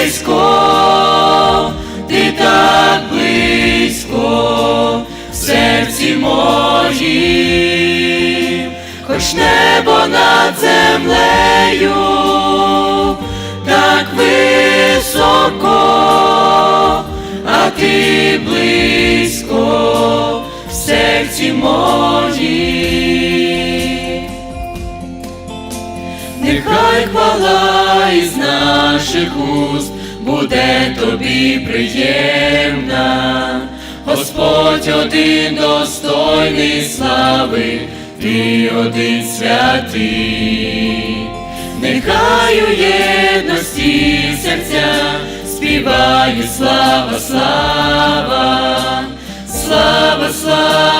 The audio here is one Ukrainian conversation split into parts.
близько, ти так близько в серці моїм, хоч небо над землею, так високо, а ти близько в серці моїм. Нехай хвала із наших уст буде тобі приємна, Господь один достойний слави, ти один святий, нехай у єдності серця слава, слава, слава, слава, слава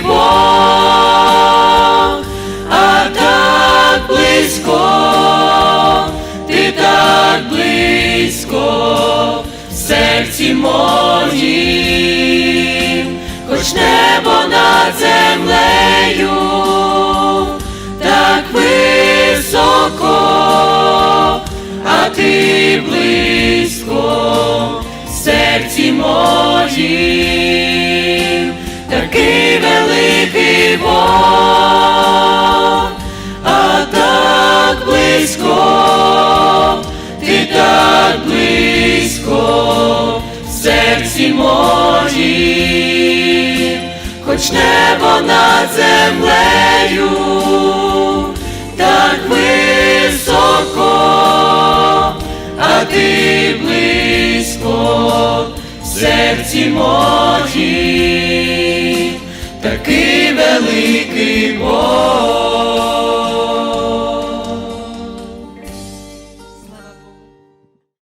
Бог, а так близько, ти так близько в серці моїм, хоч небо над землею, так високо, а ти близько в серці моїм, такий великий Бог, а так близько, ти так близько в серці моїм, хоч небо над землею, так високо, а ти близько серці моїм, такий великий Бог.